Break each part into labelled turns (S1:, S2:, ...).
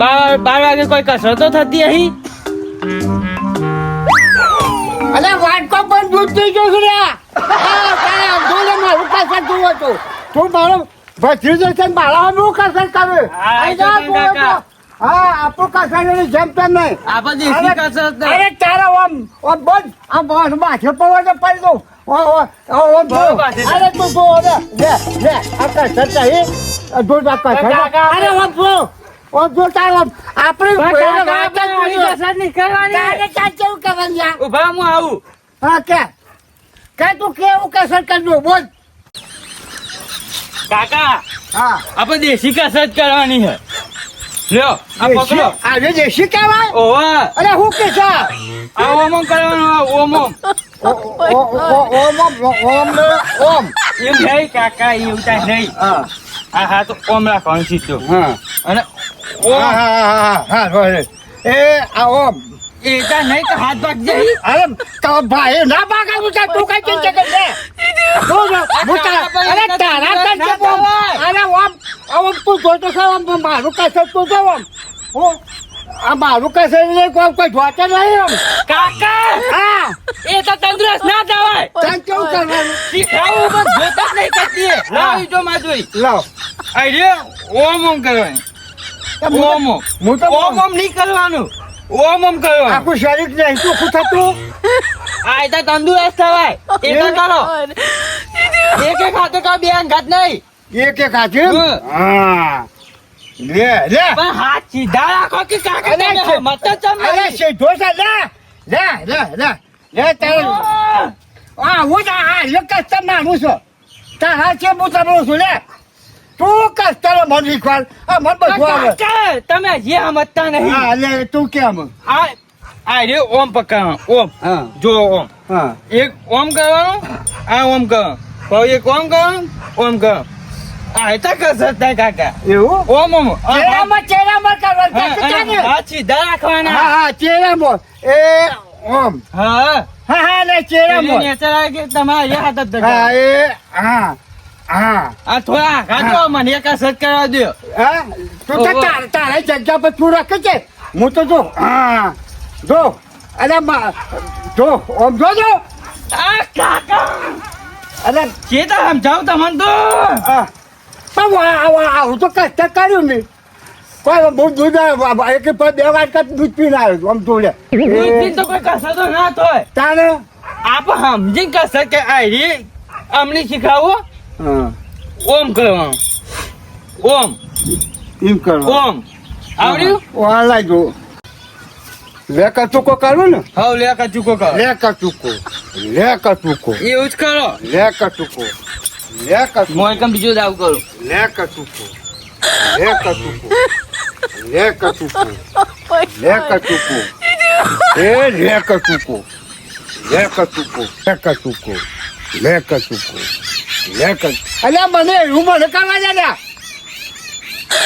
S1: બાર બાર વાગે કોઈ કસરતો થતી અહીં?
S2: અરે વાટકો પણ દૂધ થઈ ગયો છે મારું કસર તું. હતું તું મારો ભત્રીજો છે મારા હું કસર કરે?
S1: હા, તો
S2: તું. આપણું કસર જેમ તેમ નહીં.
S1: આપણે દેશી કસરત નહીં.
S2: અરે તારા આમ આમ બંધ આમ બસ માથે પડવા તો પડી દઉં. અરે તું જો હવે લે લે આ કસર ચાહી દૂધ આ કસર. અરે આમ
S1: કસરત કરવાની. હું દેશી કસરત કરવાની છે. લ્યો આ પકડો.
S2: આજે દેશી કહેવાય?
S1: ઓવા.
S2: અરે હું કે છે?
S1: આ ઓમમ કરવાનું આ ઓમમ
S2: ઓ- ઓ- ઓ- ઓમ ઓમ ઓમ ઓમ.
S1: એમ નહીં કાકા એવું કાંઈ નહીં.
S2: હા
S1: આ હા તો ઓમ રાખવાનું સીધું
S2: હા.
S1: અને
S2: હા
S1: ઓમ
S2: હા હા હા એ આ ઓમ.
S1: એ ત્યાં નહીં તો હાથ ભાગ જઈ
S2: અરે તો ભાઈ ના ભાગાવું છે તું કઈ ચિંતા તું હું તારા- અરે તારા કરજે ઓમ. અરે ઓમ ઓમ તું જોતો છો ઓમ મારું કસર તું જો ઓમ. હું આ મારું કઈ નહીં કોઈ કોઈ જોતો નહીં ઓમ
S1: કાકા!
S2: હા.
S1: એ તો તંદુરસ્ત ના થવાય
S2: તને કેવું કરવાનું?
S1: શીખાવું પણ જોતા જ નહીં કરતી લાવ જો માં જોઈ.
S2: લાવ
S1: અરે ઓમ ઓમ કરવાની. ઓમ ઓમ.
S2: હું તો
S1: ઓમ ઓમ નહીં કરવાનું. ઓમ ઓમ કરવાનું.
S2: આખું શરીર નહીં શું થતું
S1: આ તો તંદુરસ્ત થવાય એ તો કરો એક એક હાથે કા બે હાથ નહીં?
S2: એક એક હાથે?
S1: હા.
S2: લે લે.
S1: પણ હાથ સીધા રાખો કે કાકા તમે મત ચમ
S2: અરે. સીધો છે લે. લે લે લે. લે તારે! આ હું તો આ લક હું છું. તારા છે હું તમને છું લે. તું કસ્તર મન શીખવાડ. આ મન બધું આવે.
S1: તમે જે સમજતા નહીં.
S2: હા લે તું કેમ
S1: આ આ રે ઓમ પકા ઓમ.
S2: હા.
S1: જો ઓમ.
S2: હા.
S1: એક ઓમ કરવાનું આ ઓમ કર એક ઓમ કરવાનું ઓમ કરવાનું. આ હતા કસરત થાય કાકા?
S2: એવું?
S1: ઓમ ઓમ આ
S2: ચહેરામાં ચહેરામાં કરવાનું
S1: હા, સીધા રાખવાના.
S2: હા હા ચહેરામાં એ ઓમ.
S1: હા.
S2: હા હા લે ચહેરામાં
S1: નેચર આવે કે તમારે એ હાથ જ
S2: હા એ હા હા.
S1: આ થોડા આઘાત મને એક કસરત કરવા દો
S2: હા તું તો. તાર- તારા જગ્યા પર તું રાખે છે. હું તો જો હા જો. અરે જો ઓમ જો જો.
S1: આ કાકા.
S2: અરે
S1: કે તો સમજાવું તમને તો.
S2: આ આ- આ- આવું તો કષ્ટ કર્યું નહીં. કોઈ બહુ દૂધ એક બે વાટકા દૂધ પીને આવ્યો આમ તું
S1: દૂધથી તો કોઈ કસરતો ના થાય.
S2: તારે
S1: આપ સમજીને કસરત કે આ રી અમને શીખાવો?
S2: હા.
S1: ઓમ કરવાનું. ઓમ.
S2: એમ કરવા
S1: ઓમ. આવડ્યું?
S2: આ લાગ્યો. લે કચુકો કરું ને?
S1: હવ લે ચૂકો કરો.
S2: લે ચૂકો લે ચૂકો
S1: એવું જ કરો.
S2: લે કચુકો લે કચુકો
S1: મોય કમ બીજું દાવ કરું.
S2: લે કચુકો લે કચુકો લે કચુકો લે કચુકો એ લે કચુકો લે કચુકો લે કચુકો લે કચુકો લે કચુકો અલ્યા મને એવું મને કરવા ને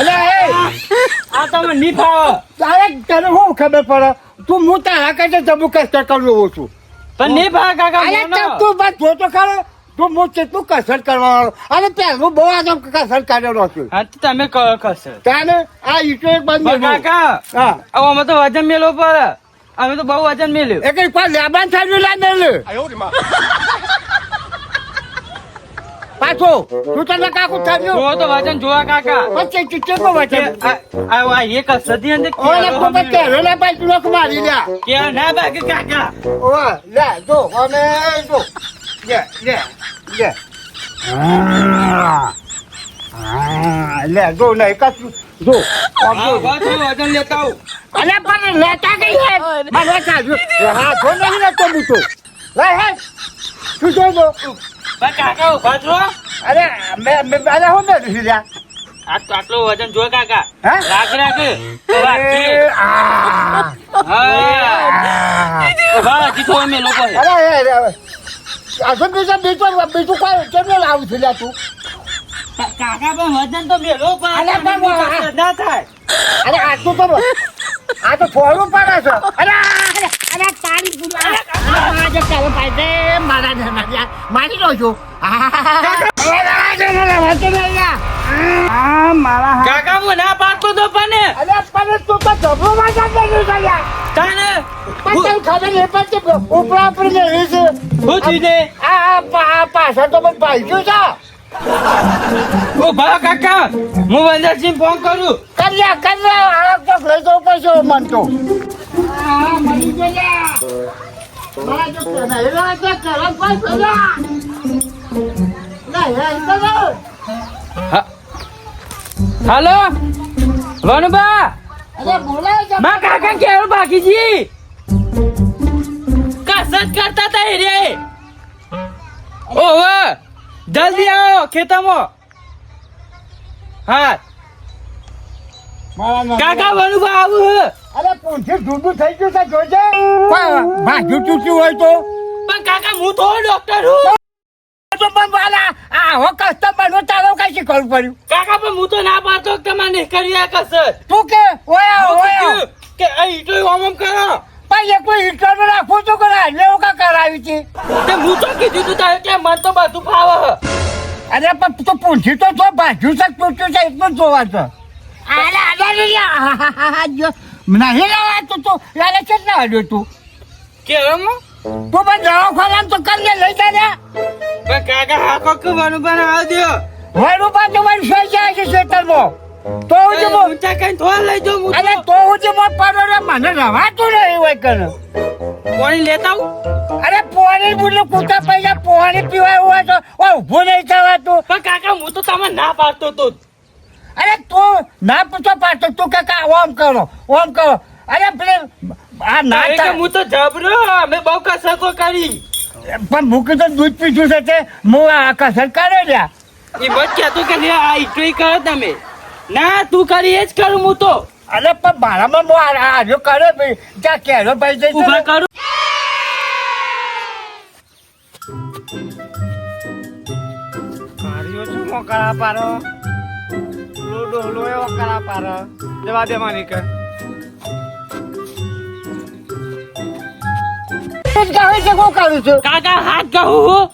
S2: અલ્યા એ.
S1: આ તમે નહીં ફાવો
S2: તારે તને શું ખબર પડે? તું હું તારા કરતા જબુ કષ્ટ કરું એવો છું.
S1: પણ નહીં ફાવે કાકા
S2: તું બસ જોતો ખરો. તું હું કેટલું કસરત કરવાનો અને પહેલું બહુ આદમ કસરત કાઢેલો છું.
S1: હા તો તમે કરો કસર
S2: તાને આ ઈટો એક બંધ
S1: કાકા
S2: હા.
S1: અમે તો વજન મેલો પર. અમે તો બહુ વજન મેલ્યું
S2: એક એક વાર લેબાન થાય લા મેળ પાછો તું તને કાકુ થયું
S1: જો તો વજન જોવા કાકા.
S2: પછી ચીચે કો
S1: કે આ આ આ એ કસરતની અંદર
S2: ઓલે ખૂબ
S1: હમી
S2: કે રોલા પાઈ તું લોક મારી લ્યા
S1: કે ના બાકી કાકા?
S2: ઓ લે જો અમે જો. લે લે લે હા હા લે જો ને કશું જો
S1: હા
S2: જો.
S1: હું વજન લેતા આવું.
S2: અલે પણ લેતા કઈ હે. હા તો નહીં લેતો હું લે હે. તું જો જો.
S1: કાકા ઊભા છો
S2: અરે મે મે અરે હું ને લ્યા
S1: આ આટલું વજન જો કાકા.
S2: હે?
S1: રાખ રાખે. હા.
S2: આ.
S1: ઊભા હજી થોડો
S2: અરે અરે અરે બીજા બીજું બીજું કોઈ કેમ લાવું છું લ્યા તું
S1: કાકા પણ વજન તો મેળો
S2: પણ
S1: ના થાય
S2: અરે આ તો તો આ તો થોડું પડે છે અરે અરે તારી પૂરી મારા મારી લો છો આ મારા
S1: કાકા હું ના પાડતો તો પણ
S2: અરે પણ તું તો જબરો વાંચા કર્યું છે યાર.
S1: તાને?
S2: પણ ખબર નહીં પડતી ઉપરા ઉપર નહીં છે.
S1: હું થયું
S2: આ આ પા- પાછળ તો મને ભાગ્યું છે.
S1: ઓ ભા કાકા હું વંદરસિંહ ફોન કરું.
S2: કર્યા કર્યા આ તો લઈ જવું પડશે મન તો. આ મરી ગયા મારા જો કહેવાય છે. કરમ ભાઈ ના ઇધર
S1: હા. હાલો? બોલાયમાં કાકા કેવું બાકીજી કસરત કરતા તા એ રે. ઓહો જલ્દી આવો ખેતરમાં. હા. કાકા વનુબા આવું હે.
S2: અરે પૂંછી ઢૂંઢું થઈ ગયું છે જોજે. ભાગ્યું ચૂક્યું હોય તો?
S1: પણ કાકા હું તો ડોક્ટર હું.
S2: તો પણ વાલા આ હો કસ્ટમરનું તારો કઈ શીખવું પડ્યું?
S1: કાકા પણ હું તો ના પાડતો કે તમારે નહીં કરી આ કસરત
S2: તું કે ઓયા ઓયા.
S1: કે આ ઈટો ઓમ ઓમ કરો.
S2: પણ એ કોઈ હિટરનું રાખવું તો કરા લેવું કા કરાવી છે
S1: તે હું તો કીધું તું તારે કે મન તો બધું ફાવે.
S2: અરે પણ તો પૂંછી તો છો ભાગ્યું છે તૂટ્યું છે એટલું જ જોવા છે અરે અરે જો. નહીં લાવા તું તો યાર કેટલા હડ્યો તું.
S1: કેમ
S2: તું પણ દવાખાના તો કરી લઈ જા ને.
S1: પણ કાકા હા કોક વનુબા ને આવ દ્યો.
S2: વળું પાછું વળી સોઈ જાય છે ખેતરમાં. તો હું જ બોલ
S1: ઊંચા કઈ તો લઈ જો હું
S2: અરે તો હું જ મોત પાડો રે મને રવાતું નહીં હોય કને
S1: પાણી લેતા
S2: અરે પાણી બોલું કૂતા પૈસા પાણી પીવાય હોય તો ઓ ઊભું નહીં થવાતું.
S1: પણ કાકા હું તો તમે ના પાડતો તો.
S2: અરે તું ના પૂછો પાડતો તું કે કા ઓમ કરો ઓમ કરો. અરે પેલે આ ના
S1: કે હું તો જબરો અમે બહુ કસકો કરી.
S2: પણ મૂકી તો દૂધ પીધું છે તે હું આ કસર કરે લ્યા.
S1: એ મત તું કે લે આ ઈટો કરો તમે. ના તું કરી એ જ કરું હું તો.
S2: અરે પણ મારામાં હું આજે કરે ભાઈ. ત્યાં કેરો ભાઈ જઈ
S1: ઊભા કરું.
S3: મારીઓ શું મોકળા પારો. એવો કરા પારો. જવા દે માની કે
S2: ગાવે છે શું કરું છું.
S1: કાકા હાથ કહું હું.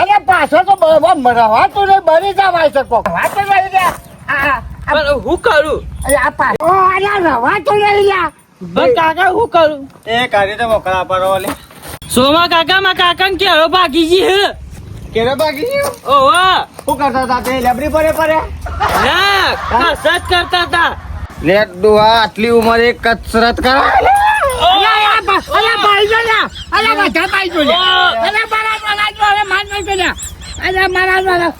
S2: અરે પાછો તો રવા તું બની બરી જવાય છે કોક. વાત બની ગયા
S1: હું કરું?
S2: અરે આ પાછો ઓ, અરે રવા તો
S1: પણ કાકા હું કરું?
S3: એ કાઢી તો મોકળા પારો લે
S1: સોમા કાકા માં કાકા ને કેળો ગઈ હે
S3: કેરે બાકી ગયો?
S1: ઓહો
S3: હું કરતા હતા તે લેબરી પરે પરે
S1: ના કસરત કરતા હતા.
S3: લે દુઆ આટલી ઉંમરે કસરત કરા.
S2: અરે ભાઈ જો લ્યા. અરે બધા ભાઈ જો લ્યા. અરે મારા મારા જો અરે માર માર જો મારા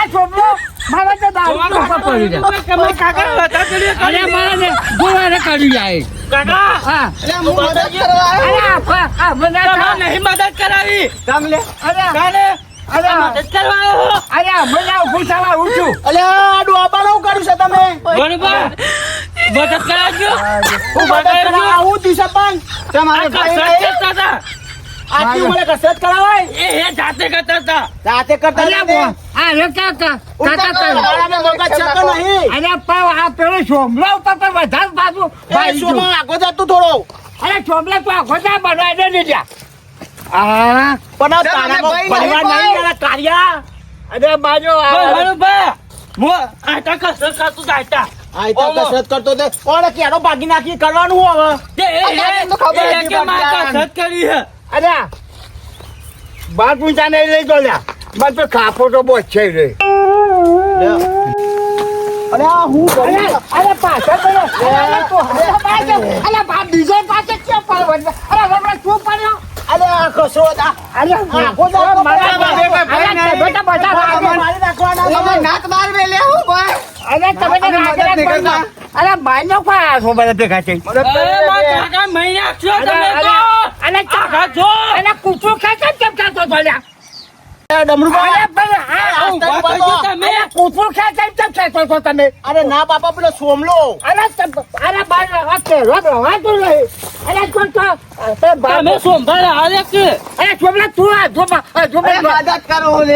S2: આ કાઢી જાય
S1: કાકા
S2: અરે
S1: નહીં મદદ કરાવી.
S2: અરે અરે
S1: મદદ કરવા
S2: અરે બધા થવા ઉઠું
S3: અલે આડું નું કર્યું છે તમે?
S1: બરોબર મદદ કરાવજો.
S3: હું મદદ કરવા આવું દિશા પણ. તમારે આટલી ઉંમરે કસરત કરાવાય?
S1: એ જાતે કરતા હતા.
S3: કરતા
S2: અરે
S3: હતા
S2: આ રે કાકા કાકા કાકા
S3: મગજ છે કે નહીં.
S2: અરે પાવ આ પેલો સોમલા ઉપર પણ વધારે બાજુ
S3: એ
S2: ભાઈ
S3: સોમાં આગો જતું થોડો.
S2: અરે સોમલા તો આખો જા બનાવી દે ને જા આ
S3: પણ આ પરિવાર નહીં તારા કાર્યા
S2: અરે બાજો
S1: બરોબર હું આટા કસરત કરતું આટા
S3: આ કસરત કરતો તે ઓણે કેરો ભાગી નાખી? કરવાનું હવે.
S1: તે એ
S3: આ
S1: એ
S3: તો ખબર
S1: કે
S3: પડતી
S1: કસરત કરી હે
S2: અરે બાર નહીં લઈ ગયો લ્યા તો ખાપો તો બહુ છે રે
S3: અરે હું
S2: અરે અરે પાછળ અરે તો હવે બાજુ અરે બા બીજો પાસે ક્યાં પડવા અરે હવે શું પડ્યો
S3: અરે આ
S2: અરે
S3: આખો દાડો
S2: મારા બેટા બધા
S3: મારી નાખવાના તમે માર વે લે હું ભાઈ
S2: અરે તમે
S3: મદદ નહીં
S2: અરે બાઈ નો ખા છો બધા ભેગા થઈ
S1: અરે કાકા મહિને આપશો તમે તો
S2: અરે,
S1: કાકા જો
S2: કૂતરો ખાય કેમ કેમ ખાતો હતો લ્યા? અરે
S3: ના બાપા પેલો સોમલો.
S2: અરે અરે તો તો તે
S1: તમે સોમવાર આવે કે?
S2: અરે છોકરા તું આ જોમાં આ
S3: મદદ કરો લે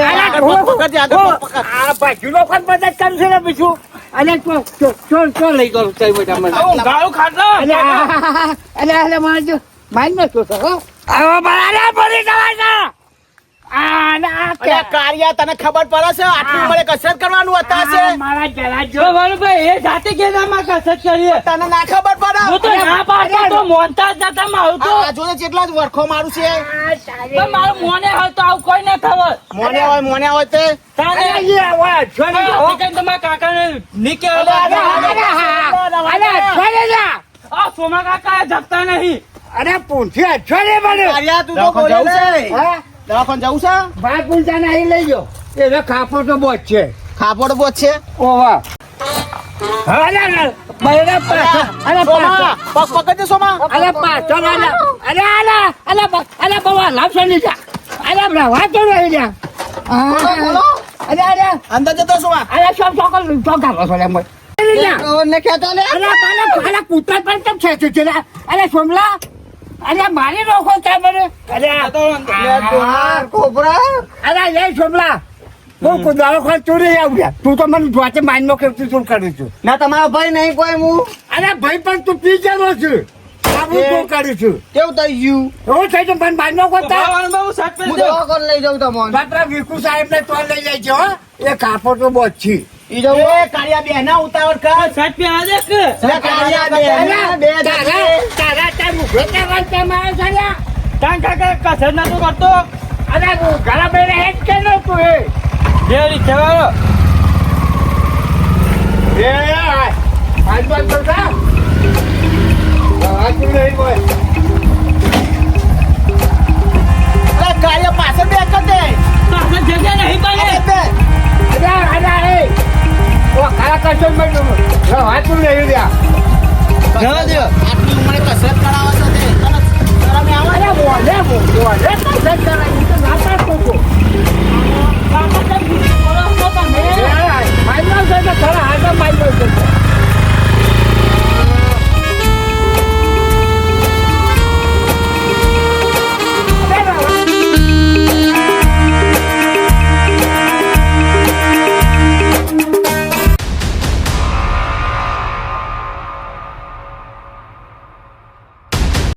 S2: આ બાજુનો કોણ મદદ કરશે ને બીજું. અને ચો ચો ચો ચો લઈ ગયો કઈ બધા મને.
S1: ગાળું ખાતો
S2: અલે અલે અલે મારજો. મારી તો હો. આવો મારા ભરી જવાય છે. આ ને આ કે.
S4: અલ્યા કાળિયા તને ખબર પડે છે? આટલી ઉંમરે કસરત કરવાનું હતા છે?
S2: મારા જરા જો.
S1: જો એ જાતે કેદામાં કસરત કરીએ?
S4: તને ના ખબર પડે?
S1: હું તો ના પાડતો તો મોનતા જ નતા મારું તો
S4: જોને કેટલા જ વરખો મારું છે.
S1: પણ મારું મોને હોય તો આવું કોઈ ના ખબર.
S4: મોને હોય મોને હોય તે.
S2: અરે ઈ આવા, છોડી દો.
S1: ચિકન તમારા કાકાને નીકે
S2: અરે, અરે,
S1: કાકા
S2: અરે પૂંછ્યા છોડી મને
S4: અરે તું તો બોલે છે?
S2: હા?
S4: દવાખાને જવું છે?
S2: ભાઈ પૂંછા નહીં લઈ જાઓ એ ખાપો તો બહુ જ છે
S4: છે?
S2: ઓવા અરે અરે અરે અરે અરે અરે અરે અરે અરે અરે રવા તો રહી જા. અરે અરે.
S4: અંદર જતો સોમા.
S2: અરે સબ ચોકલ ચોકાલો છો
S4: ને.
S2: અરે અરે કેમ છે છે અરે સોમલા અરે મારી રોકો મને. અરે
S4: કોબરા.
S2: અરે એ છોપલા હું કુદાળો ખોલ ચોરી આવ્યા તું તો મને જોતે માઇન્ડ નો કેવું શું કરું છું.
S4: ના તમારો ભાઈ નહીં કોઈ હું.
S2: અરે ભાઈ પણ તું પી જરો છું. શું કરું છું?
S4: કેવું થઈ ગયું?
S2: એવું થઈ તો પણ નો કરતા
S1: હું
S4: હું. દવાખાને લઈ જાઉં તમને.
S2: બાપરા વિકુ સાહેબ ને તો લઈ જાય છે હો. એ કાપો તો બહુ છી.
S4: ઈ જો એ કાળિયા બેના ઉતાવળ કર.
S1: શર્ટ પહેરા દે કે?
S4: કાળિયા બેના બે
S2: તારા તારા તાર મુખે તારા તે મારા સાલા
S1: તાન કાકા કસરત નતો કરતો
S2: અરે ઘણા બેને હેડ કે નો તું એ
S1: જે રિક્ષા વાળો
S2: એ આજ બાદ કરતા